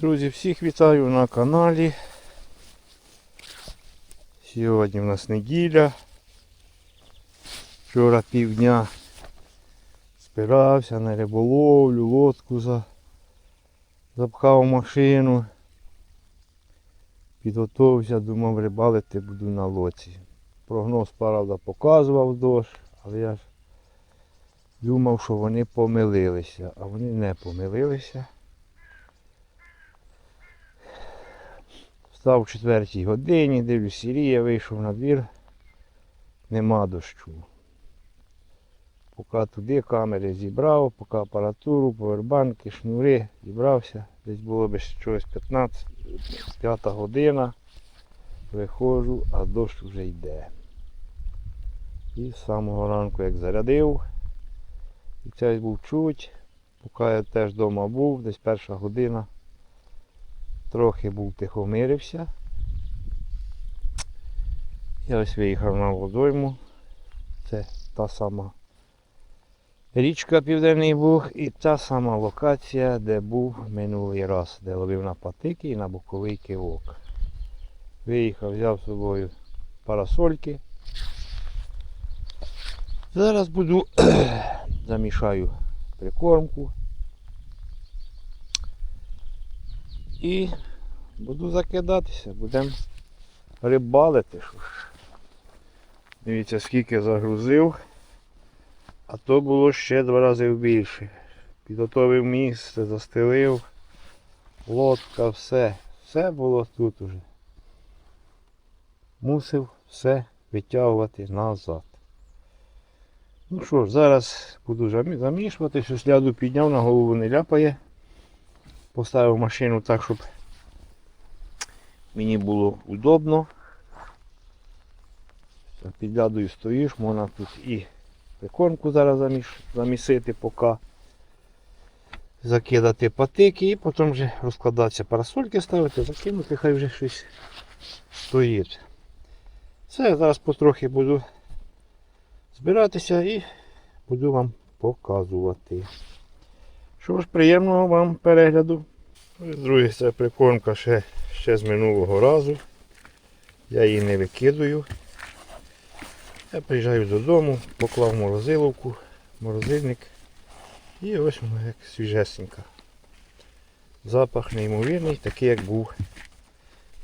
Друзі, всіх вітаю на каналі. Сьогодні в нас неділя. Вчора півдня збирався на риболовлю, лодку за... запхав машину. Підготовився, думав рибалити буду на лоці. Прогноз правда показував дощ, але я ж думав, що вони помилилися, а вони не помилилися. Встав о 4 годині, дивлюсь, сірія, вийшов на двір, нема дощу. Поки туди камери зібрав, поки апаратуру, повербанки, шнури зібрався. Десь було би щось 15, 5 година. Виходжу, а дощ вже йде. І з самого ранку як зарядив, і цей був чуть, поки я теж вдома був, десь перша година. Трохи був тихомирився. Я ось виїхав на водойму. Це та сама річка Південний Буг і та сама локація, де був минулий раз, де ловив на патики і на боковий кивок. Виїхав, взяв з собою парасольки. Зараз буду замішаю прикормку. І буду закидатися, будемо рибалити. Що ж. Дивіться, скільки загрузив, а то було ще два рази більше. Підготовив місце, застелив, лодка, все. Все було тут уже. Мусив все витягувати назад. Ну що ж, зараз буду замі- замішувати, що сляду підняв, на голову не ляпає. Поставив машину так, щоб мені було удобно. Все, Під лядою стоїш, можна тут і прикормку зараз замісити, поки закидати патики і потім вже розкладатися парасольки ставити, закинути, хай вже щось стоїть. Все, зараз потрохи буду збиратися і буду вам показувати. Що ж, приємного вам перегляду. Ну, і Друге, це прикормка ще, ще з минулого разу. Я її не викидую. Я приїжджаю додому, поклав морозиловку, морозильник. І ось вона як свіжесенька. Запах неймовірний, такий як був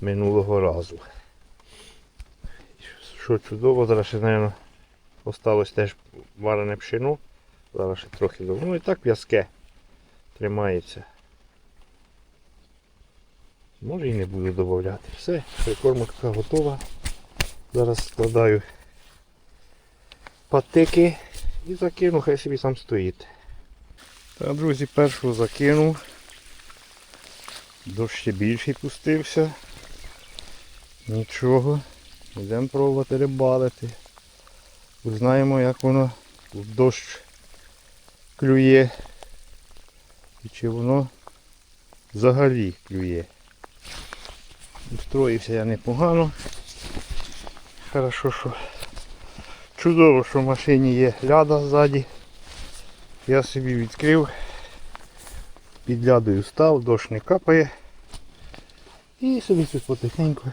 минулого разу. Що чудово, зараз ще, мабуть, осталось теж варене пшено. Зараз ще трохи до- Ну і так в'язке тримається. Може і не буду додати. Все, прикормка готова. Зараз складаю патики і закину, хай собі сам стоїть. Так, друзі, першого закинув. Дощ ще більший пустився. Нічого. Йдемо пробувати рибалити. Узнаємо, як воно в дощ клює. І чи воно взагалі клює. Устроївся я непогано. Хорошо, що чудово, що в машині є ляда ззаді. Я собі відкрив, під лядою став, дощ не капає. І собі тут потихеньку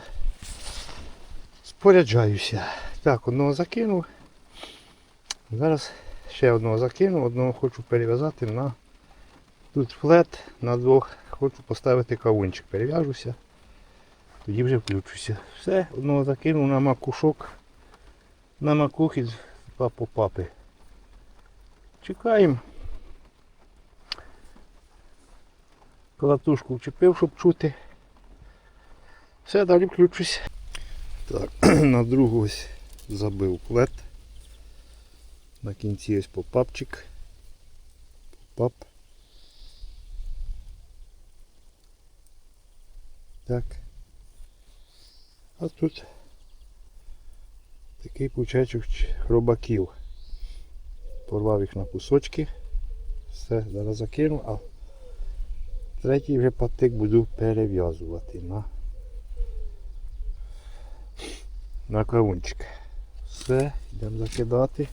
споряджаюся. Так, одного закинув. Зараз ще одного закинув, одного хочу перев'язати на тут флет, на двох хочу поставити кавунчик. Перев'яжуся, тоді вже включуся. Все, одного закинув на макушок, на макухи папу папи. Чекаємо. Колотушку вчепив, щоб чути. Все, далі включусь. Так, на другу ось забив плет. На кінці ось попапчик. Попап. Так. А тут такий пучечок хробаків. Порвав їх на кусочки. Все, зараз закину, а третій вже патик буду перев'язувати на, на кавунчик. Все, йдемо закидати.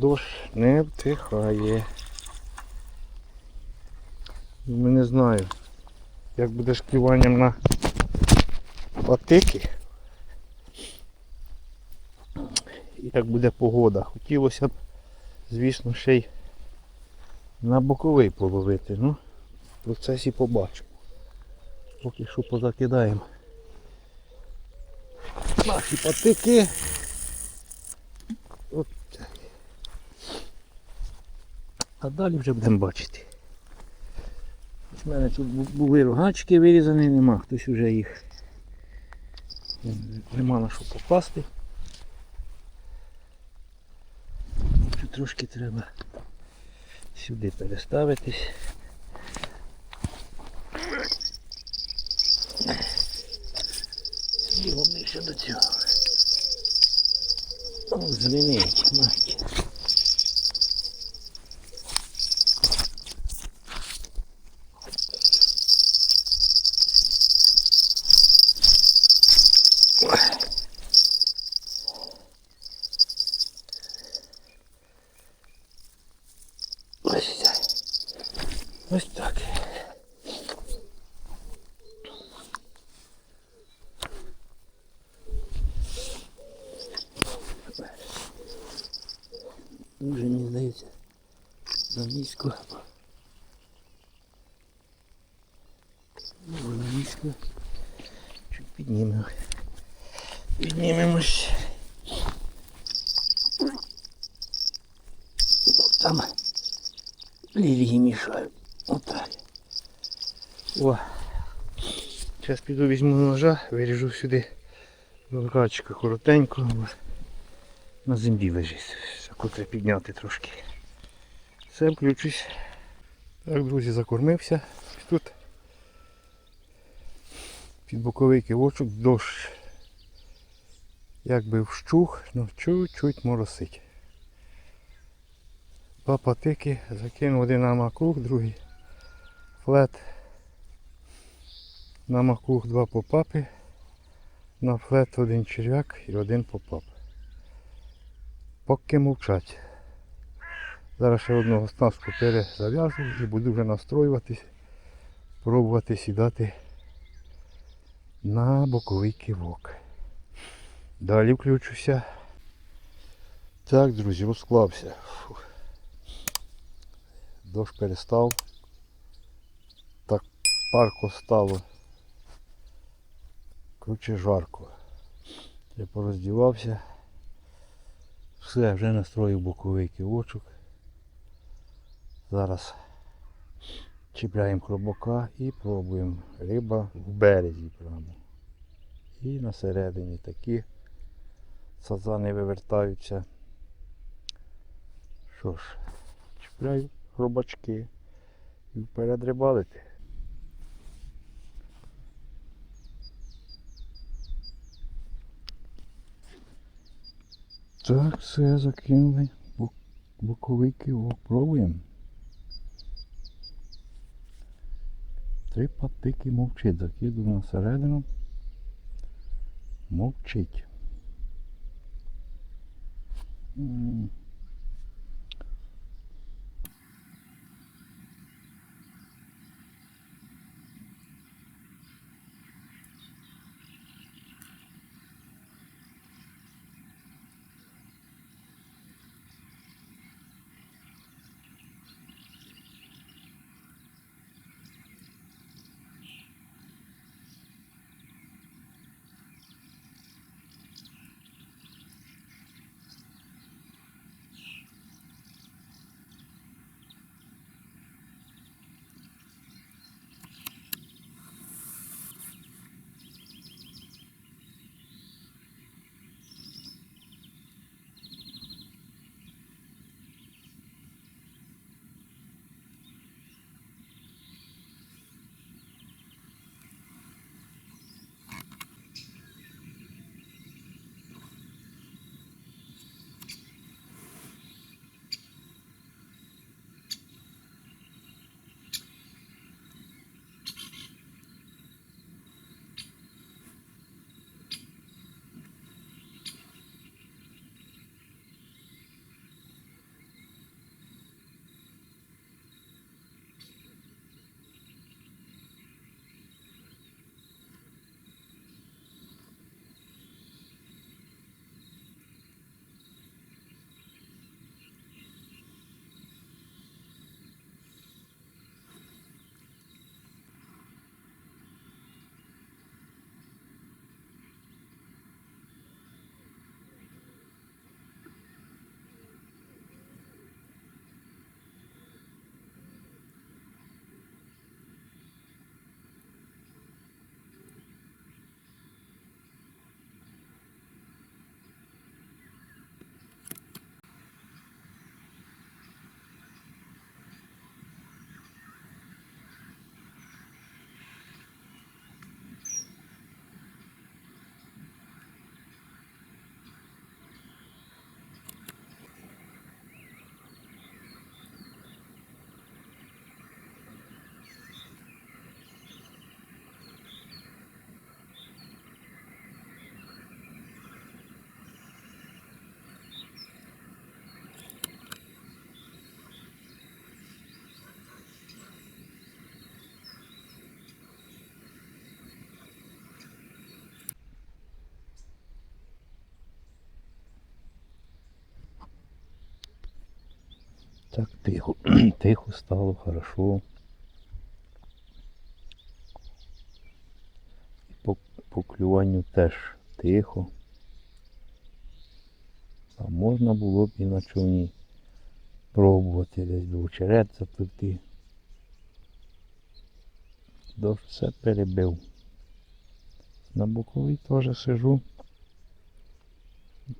Дощ не втихає. Ну, Не знаю, як буде з на патики. Як буде погода. Хотілося б, звісно, ще й на боковий половити. Ну, в процесі побачимо. Поки що позакидаємо наші патики. От так. А далі вже будемо бачити. У мене тут були рогачки вирізані, нема, хтось вже їх нема на що покласти. Трошки треба сюди переставитись. Його ближче до цього. О, звенить, мать. Ось так. Ось так. Дуже мені здається. Низько. Дуже низько. Чуть піднімемо. Піднімемось. Там лілії мішають. Отак. О. Зараз піду візьму ножа, виріжу сюди рогачка коротенько. На землі лежить. Треба підняти трошки. Все, включусь. Так, друзі, закормився. Тут під боковий кивочок дощ. Якби вщух, ну чуть-чуть моросить. Два патики, закинув один на макух, другий флет. На макух два попапи, на флет один черв'як і один попап. Поки мовчать. Зараз ще одного снастку перезав'яжу і буду вже настроюватись, пробувати сідати на боковий кивок. Далі включуся. Так, друзі, розклався. Дощ перестав. Так парко стало. Короче, жарко. Я пороздівався. Все, вже настроїв боковий кивочок. Зараз чіпляємо хробака і пробуємо. Риба в березі прямо. І на середині такі сазани вивертаються. Що ж, чіпляю хробачки і вперед рибалити. Так, все, закинули. Бок- Боковий кивок. Пробуємо. Три патики мовчить. закиду на середину. Мовчить. Тихо, тихо стало, хорошо. І по, по клюванню теж тихо. А можна було б і на човні пробувати десь до очерет запливти. Дощ все перебив. На боковій теж сижу.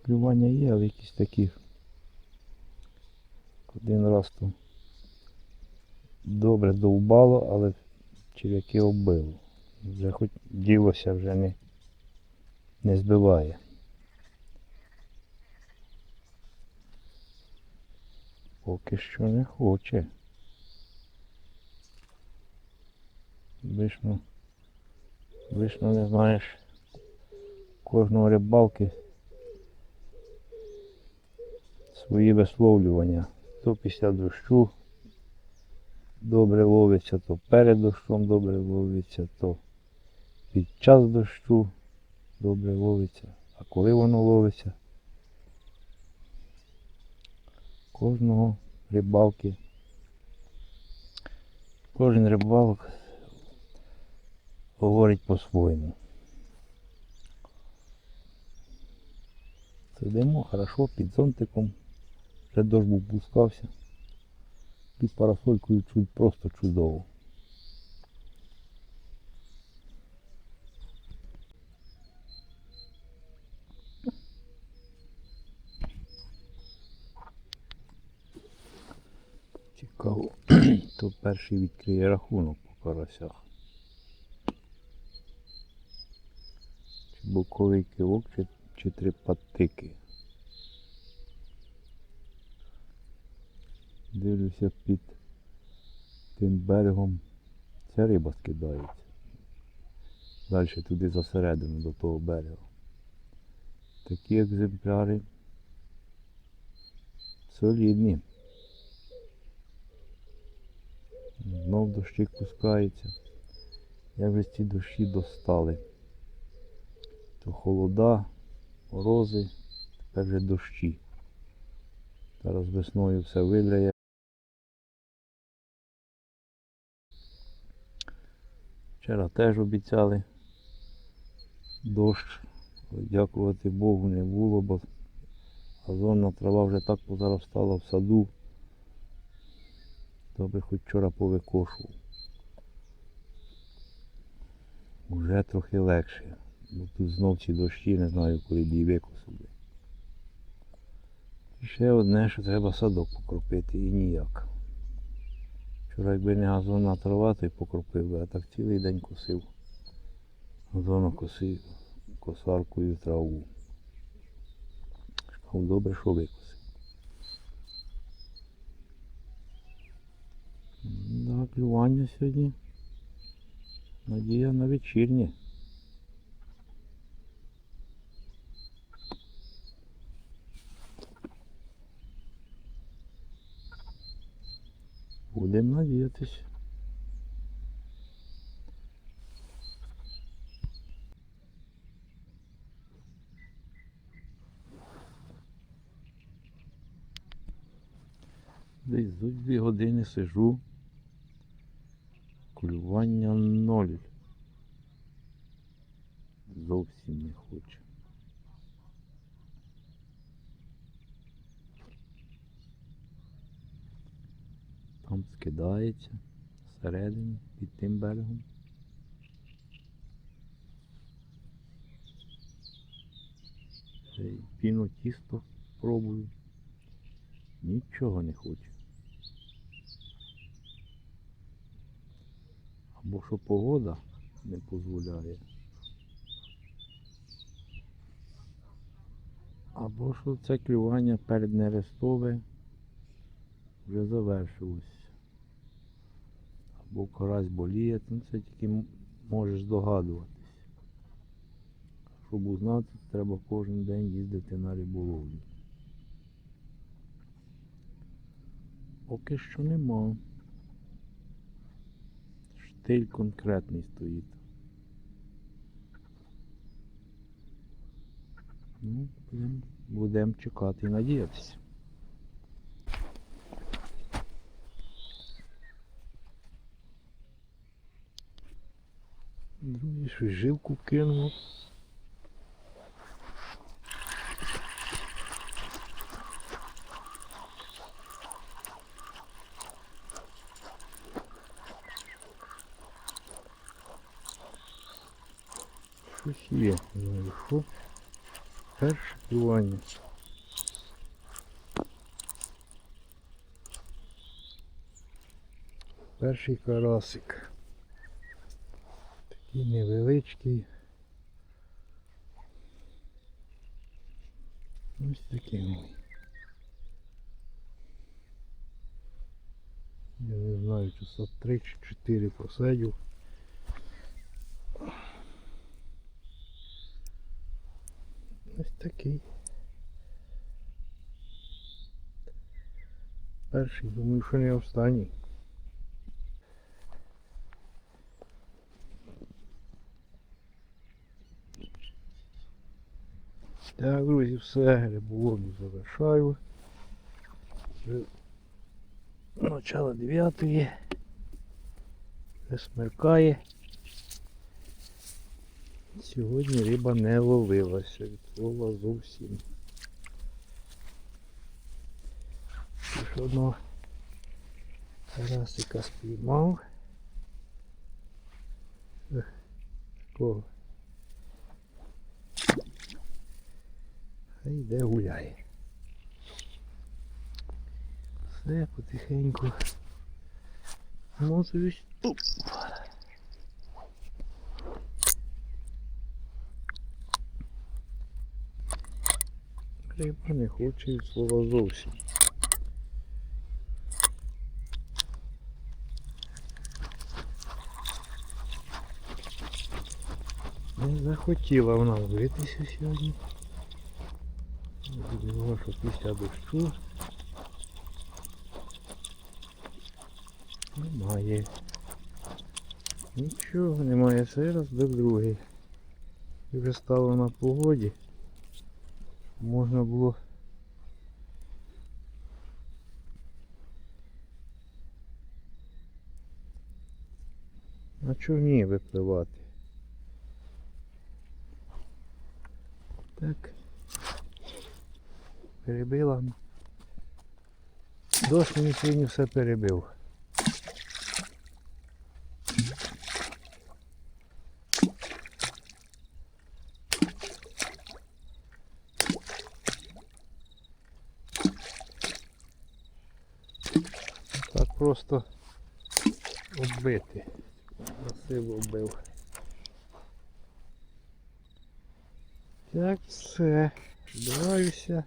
Клювання є, але якісь такі. Один раз то добре довбало, але черв'яки оббило. Вже хоч ділося вже не, не збиває. Поки що не хоче. Вишно, вишно не знаєш кожного рибалки свої висловлювання. То після дощу добре ловиться, то перед дощом добре ловиться, то під час дощу добре ловиться. А коли воно ловиться, кожного рибалки, кожен рибалок говорить по-своєму. Сидимо хорошо під зонтиком. Вже дощ був пускався. Під парасолькою чуть просто чудово. Цікаво, хто перший відкриє рахунок по карасях. Чи боковий кивок, чи, чи три патики. Дивлюся під тим берегом. Ця риба скидається. Далі туди засередину до того берега. Такі екземпляри солідні. Знов дощик пускається. Як же ці дощі достали. То холода, морози, тепер вже дощі. Зараз весною все виляє. Вчора теж обіцяли дощ. Дякувати Богу не було, бо газонна трава вже так позаростала в саду. Добре хоч вчора повикошував. Уже трохи легше. Бо тут знов ці дощі, не знаю, коли її викосили. Ще одне, що треба садок покропити і ніяк. Вчора якби не газонна трава, покропив би, а так цілий день косив. Газону косив косаркою траву. Сказав, добре, що викосив. Да, клювання сьогодні. Надія на вечірнє. Будемо. Десь за дві години сижу. Клювання ноль. Зовсім не хочу. Там скидається всередині під тим берегом. Піно тісто пробую. Нічого не хочу. Або що погода не дозволяє. Або що це клювання перед нерестове вже завершилось. Або карась боліє, ну це тільки можеш здогадуватись. Щоб узнати, треба кожен день їздити на риболовлю. Поки що нема. Штиль конкретний стоїть. Ну, будемо будем чекати і надіятися. Друзі, щось жилку кинув. Щось є. Ну, що? Перше клювання. Перший карасик. Такий невеличкий. Ось такий. ой. Я не знаю, часа 3 чи 4 посадів. Ось такий. Перший, думаю, що не останній. Так, друзі, все, риболовлю завершаю. Вже начало 9 вже смеркає. Сьогодні риба не ловилася від зовсім. Лише одного карасика спіймав. Такого. Хай йде гуляє. Все потихеньку. Мотуюсь. Риба не хоче від слова зовсім. Не захотіла вона вбитися сьогодні. Думала, що після дощу немає. Нічого немає, це раз до другий. І вже стало на погоді. Можна було на човні випливати. Так. Перебила. Дощ мені сьогодні все перебив. Так просто оббити. Красиво вбив. Так, все. Збираюся.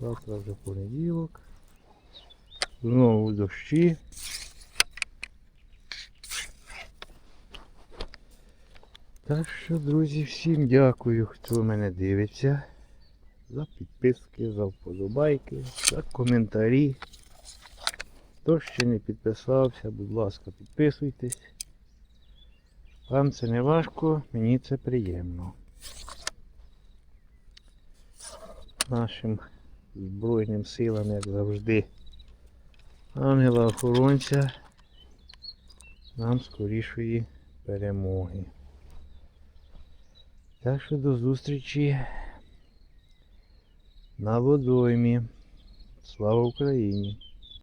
Завтра вже понеділок. Знову дощі. Так що, друзі, всім дякую, хто мене дивиться. За підписки, за вподобайки, за коментарі. Хто ще не підписався, будь ласка, підписуйтесь. Вам це не важко, мені це приємно. Нашим Збройним силам, як завжди, ангела охоронця нам скорішої перемоги. Так що до зустрічі на водоймі. Слава Україні!